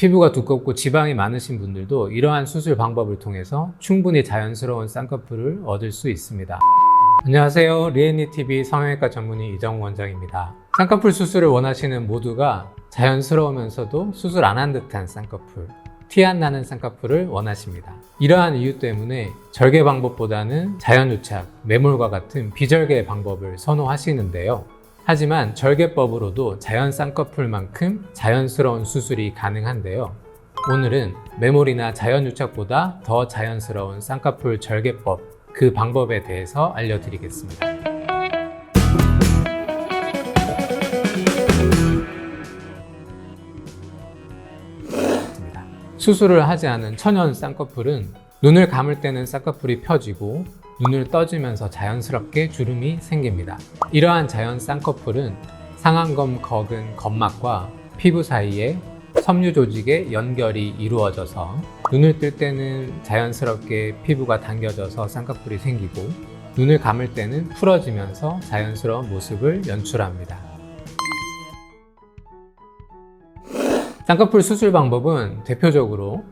피부가 두껍고 지방이 많으신 분들도 이러한 수술 방법을 통해서 충분히 자연스러운 쌍꺼풀을 얻을 수 있습니다. 안녕하세요. 리애니TV 성형외과 전문의 이정우 원장입니다. 쌍꺼풀 수술을 원하시는 모두가 자연스러우면서도 수술 안 한 듯한 쌍꺼풀, 티 안 나는 쌍꺼풀을 원하십니다. 이러한 이유 때문에 절개 방법보다는 자연유착, 매몰과 같은 비절개 방법을 선호하시는데요. 하지만 절개법으로도 자연 쌍꺼풀만큼 자연스러운 수술이 가능한데요. 오늘은 매몰이나 자연 유착보다 더 자연스러운 쌍꺼풀 절개법, 그 방법에 대해서 알려드리겠습니다. 수술을 하지 않은 천연 쌍꺼풀은 눈을 감을 때는 쌍꺼풀이 펴지고 눈을 떠주면서 자연스럽게 주름이 생깁니다. 이러한 자연 쌍꺼풀은 상안검 거근 점막과 피부 사이에 섬유 조직의 연결이 이루어져서 눈을 뜰 때는 자연스럽게 피부가 당겨져서 쌍꺼풀이 생기고 눈을 감을 때는 풀어지면서 자연스러운 모습을 연출합니다. 쌍꺼풀 수술 방법은 대표적으로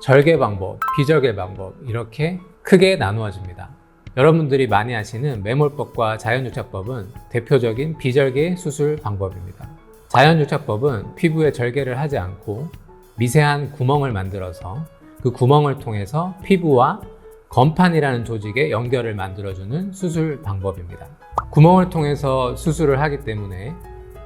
절개 방법, 비절개 방법 이렇게 크게 나누어집니다. 여러분들이 많이 아시는 매몰법과 자연유착법은 대표적인 비절개 수술 방법입니다. 자연유착법은 피부에 절개를 하지 않고 미세한 구멍을 만들어서 그 구멍을 통해서 피부와 건판이라는 조직의 연결을 만들어주는 수술 방법입니다. 구멍을 통해서 수술을 하기 때문에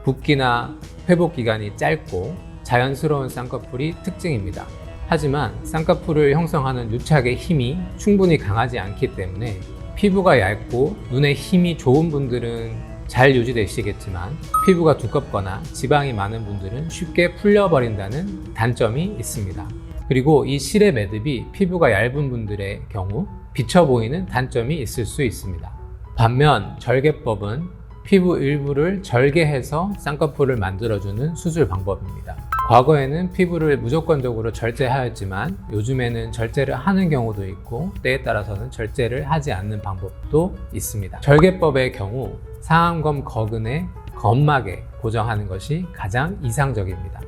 붓기나 회복 기간이 짧고 자연스러운 쌍꺼풀이 특징입니다. 하지만 쌍꺼풀을 형성하는 유착의 힘이 충분히 강하지 않기 때문에 피부가 얇고 눈에 힘이 좋은 분들은 잘 유지되시겠지만 피부가 두껍거나 지방이 많은 분들은 쉽게 풀려버린다는 단점이 있습니다. 그리고 이 실의 매듭이 피부가 얇은 분들의 경우 비쳐 보이는 단점이 있을 수 있습니다. 반면 절개법은 피부 일부를 절개해서 쌍꺼풀을 만들어주는 수술 방법입니다. 과거에는 피부를 무조건적으로 절제하였지만 요즘에는 절제를 하는 경우도 있고 때에 따라서는 절제를 하지 않는 방법도 있습니다. 절개법의 경우 상안검 거근의 건막에 고정하는 것이 가장 이상적입니다.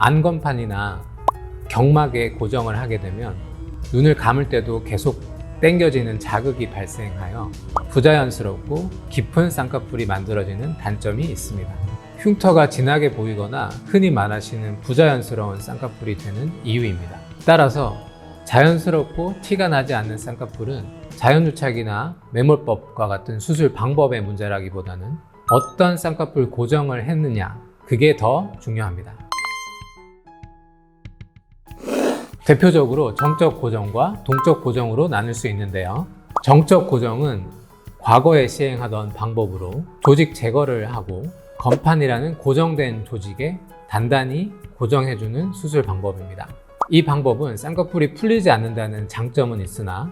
안검판이나 경막에 고정을 하게 되면 눈을 감을 때도 계속 당겨지는 자극이 발생하여 부자연스럽고 깊은 쌍꺼풀이 만들어지는 단점이 있습니다. 흉터가 진하게 보이거나 흔히 말하시는 부자연스러운 쌍꺼풀이 되는 이유입니다. 따라서 자연스럽고 티가 나지 않는 쌍꺼풀은 자연유착이나 매몰법과 같은 수술 방법의 문제라기보다는 어떤 쌍꺼풀 고정을 했느냐 그게 더 중요합니다. 대표적으로 정적 고정과 동적 고정으로 나눌 수 있는데요. 정적 고정은 과거에 시행하던 방법으로 조직 제거를 하고 건판이라는 고정된 조직에 단단히 고정해주는 수술 방법입니다. 이 방법은 쌍꺼풀이 풀리지 않는다는 장점은 있으나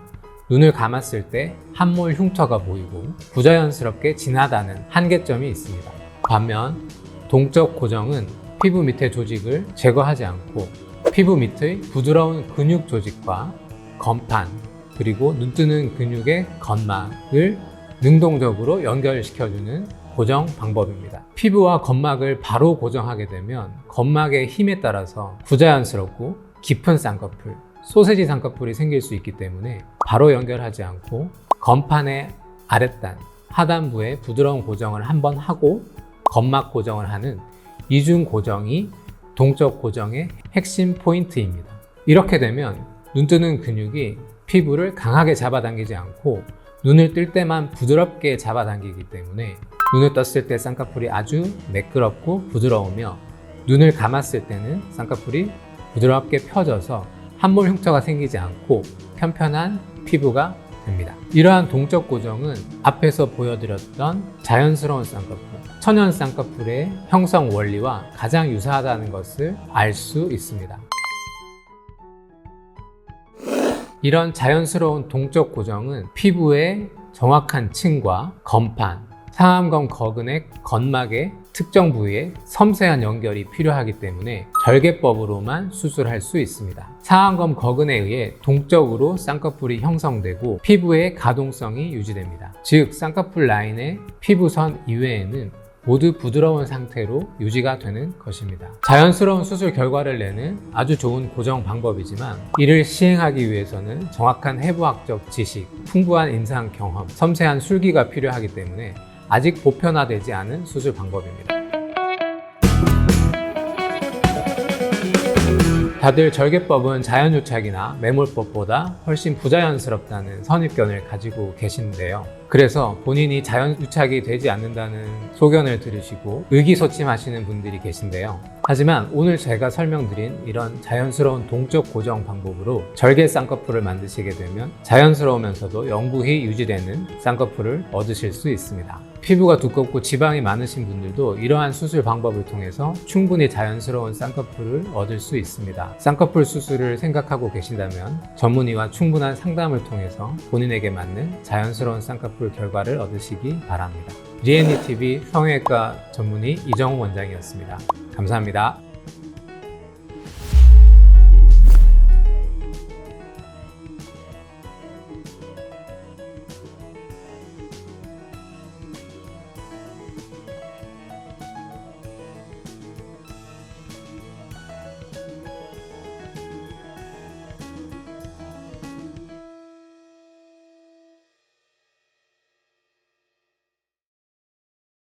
눈을 감았을 때 함몰 흉터가 보이고 부자연스럽게 진하다는 한계점이 있습니다. 반면 동적 고정은 피부 밑의 조직을 제거하지 않고 피부 밑의 부드러운 근육 조직과 건판 그리고 눈 뜨는 근육의 건막을 능동적으로 연결시켜주는 고정 방법입니다. 피부와 건막을 바로 고정하게 되면 건막의 힘에 따라서 부자연스럽고 깊은 쌍꺼풀, 소세지 쌍꺼풀이 생길 수 있기 때문에 바로 연결하지 않고 건판의 아랫단, 하단부에 부드러운 고정을 한번 하고 건막 고정을 하는 이중 고정이 동적 고정의 핵심 포인트입니다. 이렇게 되면 눈 뜨는 근육이 피부를 강하게 잡아당기지 않고 눈을 뜰 때만 부드럽게 잡아당기기 때문에 눈을 떴을 때 쌍꺼풀이 아주 매끄럽고 부드러우며 눈을 감았을 때는 쌍꺼풀이 부드럽게 펴져서 함몰 흉터가 생기지 않고 편편한 피부가 됩니다. 이러한 동적 고정은 앞에서 보여드렸던 자연스러운 쌍꺼풀, 천연 쌍꺼풀의 형성 원리와 가장 유사하다는 것을 알 수 있습니다. 이런 자연스러운 동적 고정은 피부의 정확한 층과 건판, 상암검 거근의 건막의 특정 부위에 섬세한 연결이 필요하기 때문에 절개법으로만 수술할 수 있습니다. 상암검 거근에 의해 동적으로 쌍꺼풀이 형성되고 피부의 가동성이 유지됩니다. 즉 쌍꺼풀 라인의 피부선 이외에는 모두 부드러운 상태로 유지가 되는 것입니다. 자연스러운 수술 결과를 내는 아주 좋은 고정 방법이지만 이를 시행하기 위해서는 정확한 해부학적 지식, 풍부한 임상 경험, 섬세한 술기가 필요하기 때문에 아직 보편화되지 않은 수술 방법입니다. 다들 절개법은 자연유착이나 매몰법보다 훨씬 부자연스럽다는 선입견을 가지고 계신데요. 그래서 본인이 자연 유착이 되지 않는다는 소견을 들으시고 의기소침하시는 분들이 계신데요. 하지만 오늘 제가 설명드린 이런 자연스러운 동적 고정 방법으로 절개 쌍꺼풀을 만드시게 되면 자연스러우면서도 영구히 유지되는 쌍꺼풀을 얻으실 수 있습니다. 피부가 두껍고 지방이 많으신 분들도 이러한 수술 방법을 통해서 충분히 자연스러운 쌍꺼풀을 얻을 수 있습니다. 쌍꺼풀 수술을 생각하고 계신다면 전문의와 충분한 상담을 통해서 본인에게 맞는 자연스러운 쌍꺼풀 결과를 얻으시기 바랍니다. 리애니TV 성형외과 전문의 이정우 원장이었습니다. 감사합니다.